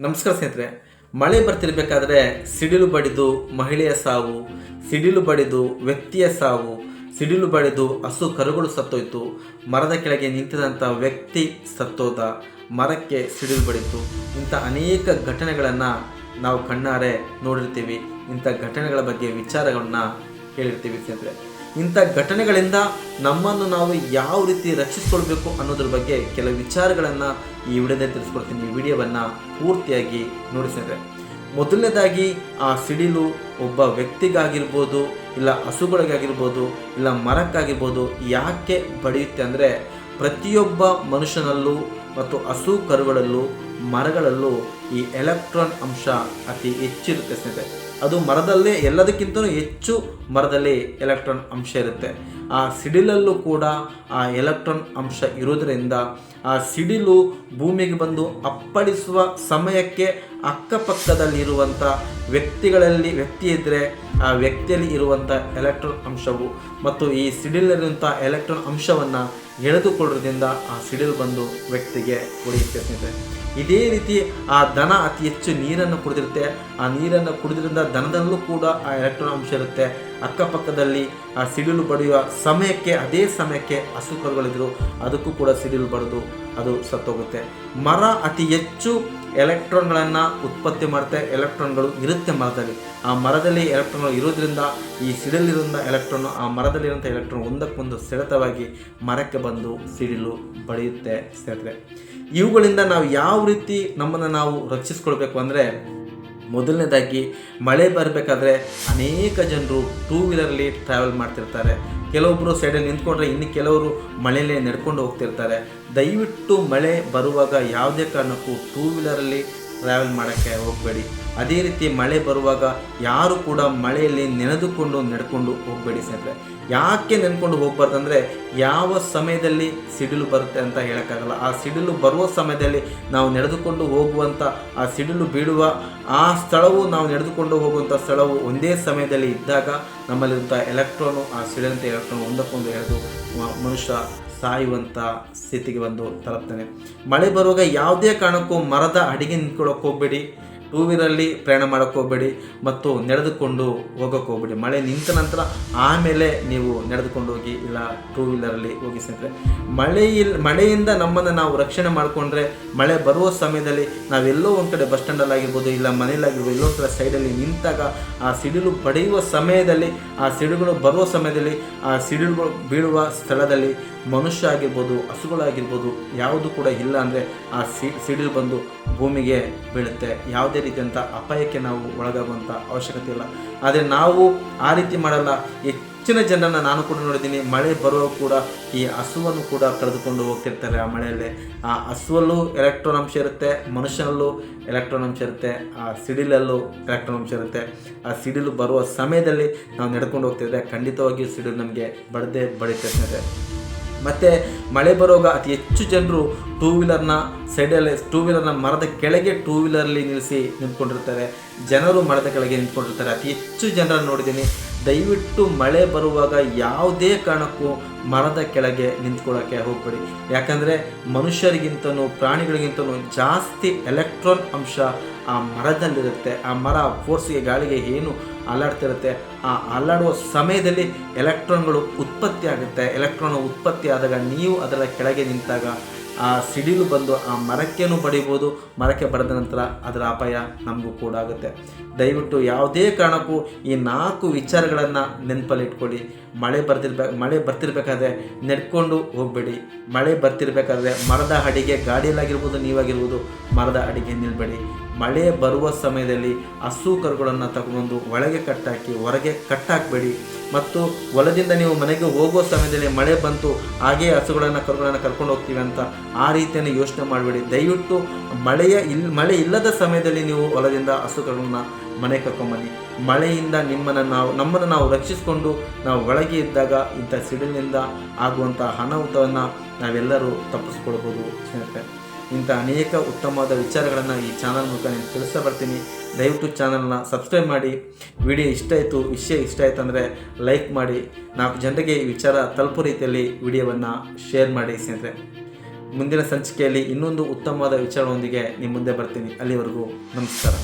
ನಮಸ್ಕಾರ ಸ್ನೇಹಿತರೆ, ಮಳೆ ಬರ್ತಿರ್ಬೇಕಾದ್ರೆ ಸಿಡಿಲು ಬಡಿದು ಮಹಿಳೆಯ ಸಾವು, ಸಿಡಿಲು ಬಡಿದು ವ್ಯಕ್ತಿಯ ಸಾವು, ಸಿಡಿಲು ಬಡಿದು ಹಸು ಕರುಗಳು ಸತ್ತೋಯ್ತು, ಮರದ ಕೆಳಗೆ ನಿಂತಿದಂಥ ವ್ಯಕ್ತಿ ಸತ್ತೋದ, ಮರಕ್ಕೆ ಸಿಡಿಲು ಬಡಿತು. ಇಂಥ ಅನೇಕ ಘಟನೆಗಳನ್ನು ನಾವು ಕಣ್ಣಾರೆ ನೋಡಿರ್ತೀವಿ. ಇಂಥ ಘಟನೆಗಳ ಬಗ್ಗೆ ವಿಚಾರಗಳನ್ನ ಕೇಳಿರ್ತೀವಿ ಸ್ನೇಹಿತರೆ. ಇಂಥ ಘಟನೆಗಳಿಂದ ನಮ್ಮನ್ನು ನಾವು ಯಾವ ರೀತಿ ರಕ್ಷಿಸ್ಕೊಳ್ಬೇಕು ಅನ್ನೋದ್ರ ಬಗ್ಗೆ ಕೆಲವು ವಿಚಾರಗಳನ್ನು ಈ ವಿಡಿಯೋದಲ್ಲಿ ತಿಳಿಸ್ಕೊಡ್ತೀನಿ. ಈ ವಿಡಿಯೋವನ್ನು ಪೂರ್ತಿಯಾಗಿ ನೋಡಿಸಿದ್ರೆ ಮೊದಲನೇದಾಗಿ, ಆ ಸಿಡಿಲು ಒಬ್ಬ ವ್ಯಕ್ತಿಗಾಗಿರ್ಬೋದು, ಇಲ್ಲ ಹಸುಗಳಿಗಾಗಿರ್ಬೋದು, ಇಲ್ಲ ಮರಕ್ಕಾಗಿರ್ಬೋದು ಯಾಕೆ ಬಡಿಯುತ್ತೆ ಅಂದರೆ ಪ್ರತಿಯೊಬ್ಬ ಮನುಷ್ಯನಲ್ಲೂ ಮತ್ತು ಹಸು ಕರುಗಳಲ್ಲೂ ಮರಗಳಲ್ಲೂ ಈ ಎಲೆಕ್ಟ್ರಾನ್ ಅಂಶ ಅತಿ ಹೆಚ್ಚಿರುತ್ತೆ ಸ್ನೇಹಿತರೆ. ಅದು ಮರದಲ್ಲೇ ಎಲ್ಲದಕ್ಕಿಂತ ಹೆಚ್ಚು ಮರದಲ್ಲಿ ಎಲೆಕ್ಟ್ರಾನ್ ಅಂಶ ಇರುತ್ತೆ. ಆ ಸಿಡಿಲಲ್ಲೂ ಕೂಡ ಆ ಎಲೆಕ್ಟ್ರಾನ್ ಅಂಶ ಇರೋದರಿಂದ ಆ ಸಿಡಿಲು ಭೂಮಿಗೆ ಬಂದು ಅಪ್ಪಳಿಸುವ ಸಮಯಕ್ಕೆ ಅಕ್ಕಪಕ್ಕದಲ್ಲಿರುವಂಥ ವ್ಯಕ್ತಿಗಳಲ್ಲಿ ವ್ಯಕ್ತಿ ಇದ್ದರೆ ಆ ವ್ಯಕ್ತಿಯಲ್ಲಿ ಇರುವಂಥ ಎಲೆಕ್ಟ್ರಾನ್ ಅಂಶವು ಮತ್ತು ಈ ಸಿಡಿಲಲ್ಲಿರುವಂಥ ಎಲೆಕ್ಟ್ರಾನ್ ಅಂಶವನ್ನು ಎಳೆದುಕೊಳ್ಳೋದ್ರಿಂದ ಆ ಸಿಡಿಲು ಬಂದು ವ್ಯಕ್ತಿಗೆ ಹೊಡೆಯುತ್ತೆ ಸ್ನೇಹಿತರೆ. ಇದೇ ರೀತಿ ಆ ದನ ಅತಿ ಹೆಚ್ಚು ನೀರನ್ನು ಕುಡಿದಿರುತ್ತೆ. ಆ ನೀರನ್ನು ಕುಡಿದ್ರಿಂದ ದನದಲ್ಲೂ ಕೂಡ ಆ ಎಲೆಕ್ಟ್ರಾನ್ ಅಂಶ ಇರುತ್ತೆ. ಅಕ್ಕಪಕ್ಕದಲ್ಲಿ ಆ ಸಿಡಿಲು ಬಡಿಯುವ ಸಮಯಕ್ಕೆ, ಅದೇ ಸಮಯಕ್ಕೆ ಹಸು ಕರುಗಳಿದ್ರು. ಅದಕ್ಕೂ ಕೂಡ ಸಿಡಿಲು ಬಡಿದು ಅದು ಸತ್ತೋಗುತ್ತೆ. ಮರ ಅತಿ ಹೆಚ್ಚು ಎಲೆಕ್ಟ್ರಾನ್ಗಳನ್ನು ಉತ್ಪತ್ತಿ ಮಾಡುತ್ತೆ, ಎಲೆಕ್ಟ್ರಾನ್ಗಳು ಇರುತ್ತೆ ಮರದಲ್ಲಿ. ಆ ಮರದಲ್ಲಿ ಎಲೆಕ್ಟ್ರಾನ್ಗಳು ಇರೋದ್ರಿಂದ, ಈ ಸಿಡಿಲಿರುವಂಥ ಎಲೆಕ್ಟ್ರಾನ್, ಆ ಮರದಲ್ಲಿರುವಂಥ ಎಲೆಕ್ಟ್ರಾನ್ ಒಂದಕ್ಕೊಂದು ಸೆಳೆತವಾಗಿ ಮರಕ್ಕೆ ಬಂದು ಸಿಡಿಲು ಬಡಿಯುತ್ತೆ ಸ್ನೇಹಿತರೆ. ಇವುಗಳಿಂದ ನಾವು ಯಾವ ರೀತಿ ನಮ್ಮನ್ನು ನಾವು ರಕ್ಷಿಸ್ಕೊಳ್ಬೇಕು ಅಂದರೆ ಮೊದಲನೇದಾಗಿ ಮಳೆ ಬರಬೇಕಾದ್ರೆ ಅನೇಕ ಜನರು ಟೂ ವೀಲರಲ್ಲಿ ಟ್ರಾವೆಲ್ ಮಾಡ್ತಿರ್ತಾರೆ. ಕೆಲವೊಬ್ಬರು ಸೈಡಲ್ಲಿ ನಿಂತ್ಕೊಂಡ್ರೆ ಇನ್ನು ಕೆಲವರು ಮಳೆಯಲ್ಲೇ ನಡ್ಕೊಂಡು ಹೋಗ್ತಿರ್ತಾರೆ. ದಯವಿಟ್ಟು ಮಳೆ ಬರುವಾಗ ಯಾವುದೇ ಕಾರಣಕ್ಕೂ ಟೂ ವೀಲರಲ್ಲಿ ಟ್ರಾವೆಲ್ ಮಾಡೋಕ್ಕೆ ಹೋಗಬೇಡಿ. ಅದೇ ರೀತಿ ಮಳೆ ಬರುವಾಗ ಯಾರು ಕೂಡ ಮಳೆಯಲ್ಲಿ ನೆನೆದುಕೊಂಡು ನಡ್ಕೊಂಡು ಹೋಗಬೇಡಿ ಸ್ನೇಹಿತರೆ. ಯಾಕೆ ನೆನ್ಕೊಂಡು ಹೋಗ್ಬಾರ್ದು ಅಂದರೆ ಯಾವ ಸಮಯದಲ್ಲಿ ಸಿಡಿಲು ಬರುತ್ತೆ ಅಂತ ಹೇಳೋಕ್ಕಾಗಲ್ಲ. ಆ ಸಿಡಿಲು ಬರುವ ಸಮಯದಲ್ಲಿ ನಾವು ನಡೆದುಕೊಂಡು ಹೋಗುವಂಥ ಆ ಸಿಡಿಲು ಬೀಳುವ, ಆ ಸ್ಥಳವು ನಾವು ನಡೆದುಕೊಂಡು ಹೋಗುವಂಥ ಸ್ಥಳವು ಒಂದೇ ಸಮಯದಲ್ಲಿ ಇದ್ದಾಗ ನಮ್ಮಲ್ಲಿರುವಂಥ ಎಲೆಕ್ಟ್ರಾನು ಆ ಸಿಡಿಲಂತ ಎಲೆಕ್ಟ್ರಾನ್ ಒಂದಕ್ಕೊಂದು ಎಳೆದು ಮನುಷ್ಯ ಸಾಯುವಂಥ ಸ್ಥಿತಿಗೆ ಬಂದು ತಲುಪ್ತಾನೆ. ಮಳೆ ಬರುವಾಗ ಯಾವುದೇ ಕಾರಣಕ್ಕೂ ಮರದ ಅಡಿಗೆ ನಿಂತ್ಕೊಳ್ಳೋಕೆ ಹೋಗಬೇಡಿ. ಟೂ ವೀಲರಲ್ಲಿ ಪ್ರಯಾಣ ಮಾಡೋಕ್ಕೆ ಹೋಗಬೇಡಿ ಮತ್ತು ನಡೆದುಕೊಂಡು ಹೋಗೋಕ್ಕೆ ಹೋಗಬೇಡಿ. ಮಳೆ ನಿಂತ ನಂತರ ಆಮೇಲೆ ನೀವು ನಡೆದುಕೊಂಡು ಹೋಗಿ ಇಲ್ಲ ಟೂ ವೀಲರಲ್ಲಿ ಹೋಗಿ ಸ್ನೇಹಿತರೆ ಮಳೆಯಿಲ್ ಮಳೆಯಿಂದ ನಮ್ಮನ್ನು ನಾವು ರಕ್ಷಣೆ ಮಾಡಿಕೊಂಡ್ರೆ, ಮಳೆ ಬರುವ ಸಮಯದಲ್ಲಿ ನಾವೆಲ್ಲೋ ಒಂದು ಕಡೆ ಬಸ್ ಸ್ಟ್ಯಾಂಡಲ್ಲಿ ಆಗಿರ್ಬೋದು ಇಲ್ಲ ಮನೇಲಾಗಿರ್ಬೋದು ಎಲ್ಲೋ ಕಡೆ ಸೈಡಲ್ಲಿ ನಿಂತಾಗ ಆ ಸಿಡಿಲು ಪಡೆಯುವ ಸಮಯದಲ್ಲಿ, ಆ ಸಿಡಿಲುಗಳು ಬರುವ ಸಮಯದಲ್ಲಿ, ಆ ಸಿಡಿಲುಗಳು ಬೀಳುವ ಸ್ಥಳದಲ್ಲಿ ಮನುಷ್ಯ ಆಗಿರ್ಬೋದು, ಹಸುಗಳಾಗಿರ್ಬೋದು, ಯಾವುದು ಕೂಡ ಇಲ್ಲ ಅಂದರೆ ಆ ಸಿಡಿಲು ಬಂದು ಭೂಮಿಗೆ ಬೀಳುತ್ತೆ. ಯಾವುದೇ ರೀತಿಯಂಥ ಅಪಾಯಕ್ಕೆ ನಾವು ಒಳಗಾಗುವಂಥ ಅವಶ್ಯಕತೆ ಇಲ್ಲ. ಆದರೆ ನಾವು ಆ ರೀತಿ ಮಾಡಲ್ಲ. ಹೆಚ್ಚಿನ ಜನರನ್ನು ನಾನು ಕೂಡ ನೋಡಿದ್ದೀನಿ. ಮಳೆ ಬರುವ ಕೂಡ ಈ ಹಸುವನ್ನು ಕೂಡ ಕಳೆದುಕೊಂಡು ಹೋಗ್ತಿರ್ತಾರೆ ಆ ಮಳೆಯಲ್ಲಿ. ಆ ಹಸುವಲ್ಲೂ ಎಲೆಕ್ಟ್ರಾನ್ ಅಂಶ ಇರುತ್ತೆ, ಮನುಷ್ಯನಲ್ಲೂ ಎಲೆಕ್ಟ್ರಾನ್ ಅಂಶ ಇರುತ್ತೆ, ಆ ಸಿಡಿಲಲ್ಲೂ ಎಲೆಕ್ಟ್ರಾನ್ ಅಂಶ ಇರುತ್ತೆ. ಆ ಸಿಡಿಲು ಬರುವ ಸಮಯದಲ್ಲಿ ನಾವು ನಡ್ಕೊಂಡು ಹೋಗ್ತಿದ್ರೆ ಖಂಡಿತವಾಗಿಯೂ ಸಿಡಿಲು ನಮಗೆ ಬಡದೆ ಬಡಿತೆ ಸ್ನೇಹಿತರೆ ಮತ್ತು ಮಳೆ ಬರುವಾಗ ಅತಿ ಹೆಚ್ಚು ಜನರು ಟೂ ವೀಲರ್ನ ಸೈಡಲ್ಲಿ ಟೂ ವೀಲರ್ನ ಮರದ ಕೆಳಗೆ ಟೂ ವೀಲರಲ್ಲಿ ನಿಲ್ಲಿಸಿ ನಿಂತ್ಕೊಂಡಿರ್ತಾರೆ. ಜನರು ಮರದ ಕೆಳಗೆ ನಿಂತ್ಕೊಂಡಿರ್ತಾರೆ. ಅತಿ ಹೆಚ್ಚು ಜನರನ್ನು ನೋಡಿದ್ದೀನಿ. ದಯವಿಟ್ಟು ಮಳೆ ಬರುವಾಗ ಯಾವುದೇ ಕಾರಣಕ್ಕೂ ಮರದ ಕೆಳಗೆ ನಿಂತ್ಕೊಳ್ಳೋಕ್ಕೆ ಹೋಗಬೇಡಿ. ಯಾಕಂದರೆ ಮನುಷ್ಯರಿಗಿಂತನೂ ಪ್ರಾಣಿಗಳಿಗಿಂತನೂ ಜಾಸ್ತಿ ಎಲೆಕ್ಟ್ರಾನ್ ಅಂಶ ಆ ಮರದಲ್ಲಿರುತ್ತೆ. ಆ ಮರ ಫೋರ್ಸಿಗೆ ಗಾಳಿಗೆ ಏನು ಅಲ್ಲಾಡ್ತಿರುತ್ತೆ? ಆ ಅಲ್ಲಾಡುವ ಸಮಯದಲ್ಲಿ ಎಲೆಕ್ಟ್ರಾನ್ಗಳು ಉತ್ಪತ್ತಿ ಆಗುತ್ತೆ ಎಲೆಕ್ಟ್ರಾನ್ ಉತ್ಪತ್ತಿ ಆದಾಗ ನೀವು ಅದರ ಕೆಳಗೆ ನಿಂತಾಗ ಆ ಸಿಡಿಲು ಬಂದು ಆ ಮರಕ್ಕೇನು ಬಡಿಬೋದು, ಮರಕ್ಕೆ ಬಡಿದ ನಂತರ ಅದರ ಅಪಾಯ ನಮಗೂ ಕೂಡ ಆಗುತ್ತೆ. ದಯವಿಟ್ಟು ಯಾವುದೇ ಕಾರಣಕ್ಕೂ ಈ ನಾಲ್ಕು ವಿಚಾರಗಳನ್ನು ನೆನಪಲ್ಲಿ ಇಟ್ಕೊಳ್ಳಿ ಮಳೆ ಬರ್ತಿರ್ಬೇಕು ಮಳೆ ಬರ್ತಿರ್ಬೇಕಾದ್ರೆ ನೆಡ್ಕೊಂಡು ಹೋಗಬೇಡಿ. ಮಳೆ ಬರ್ತಿರ್ಬೇಕಾದ್ರೆ ಮರದ ಅಡಿಗೆ ಗಾಡಿಯಲ್ಲಾಗಿರ್ಬೋದು, ನೀವಾಗಿರ್ಬೋದು, ಮರದ ಅಡಿಗೆ ನಿಲ್ಬೇಡಿ. ಮಳೆ ಬರುವ ಸಮಯದಲ್ಲಿ ಹಸು ಕರುಗಳನ್ನು ತಗೊಂಡು ಒಳಗೆ ಕಟ್ಟಾಕಿ, ಹೊರಗೆ ಕಟ್ಟಾಕಬೇಡಿ. ಮತ್ತು ಹೊಲದಿಂದ ನೀವು ಮನೆಗೆ ಹೋಗೋ ಸಮಯದಲ್ಲಿ ಮಳೆ ಬಂತು, ಹಾಗೇ ಹಸುಗಳನ್ನು, ಕರುಗಳನ್ನು ಕರ್ಕೊಂಡು ಹೋಗ್ತೀವಿ ಅಂತ ಆ ರೀತಿಯನ್ನು ಯೋಚನೆ ಮಾಡಬೇಡಿ. ದಯವಿಟ್ಟು ಮಳೆಯ ಇಲ್, ಮಳೆ ಇಲ್ಲದ ಸಮಯದಲ್ಲಿ ನೀವು ಹೊಲದಿಂದ ಹಸು ಕರುಗಳನ್ನ ಮನೆ ಕರ್ಕೊಂಬನ್ನಿ ಮಳೆಯಿಂದ ನಿಮ್ಮನ್ನು ನಾವು, ನಮ್ಮನ್ನು ನಾವು ರಕ್ಷಿಸಿಕೊಂಡು ನಾವು ಒಳಗೆ ಇದ್ದಾಗ ಇಂಥ ಸಿಡಿಲಿನಿಂದ ಆಗುವಂಥ ಅನಾಹುತವನ್ನು ನಾವೆಲ್ಲರೂ ತಪ್ಪಿಸ್ಕೊಳ್ಬೋದು ಸ್ನೇಹಿತರೆ. ಇಂಥ ಅನೇಕ ಉತ್ತಮವಾದ ವಿಚಾರಗಳನ್ನು ಈ ಚಾನಲ್ ಮೂಲಕ ನಾನು ತಿಳಿಸ್ತಾ ಬರ್ತೀನಿ. ದಯವಿಟ್ಟು ಚಾನಲ್ನ ಸಬ್ಸ್ಕ್ರೈಬ್ ಮಾಡಿ. ವಿಡಿಯೋ ಇಷ್ಟ ಆಯಿತು, ವಿಷಯ ಇಷ್ಟ ಆಯಿತು ಅಂದರೆ ಲೈಕ್ ಮಾಡಿ. ನಾಲ್ಕು ಜನರಿಗೆ ಈ ವಿಚಾರ ತಲುಪೋ ರೀತಿಯಲ್ಲಿ ವಿಡಿಯೋವನ್ನು ಶೇರ್ ಮಾಡಿ ಸ್ನೇಹಿತರೆ. ಮುಂದಿನ ಸಂಚಿಕೆಯಲ್ಲಿ ಇನ್ನೊಂದು ಉತ್ತಮವಾದ ವಿಚಾರದೊಂದಿಗೆ ನಿಮ್ಮ ಮುಂದೆ ಬರ್ತೀನಿ. ಅಲ್ಲಿವರೆಗೂ ನಮಸ್ಕಾರ.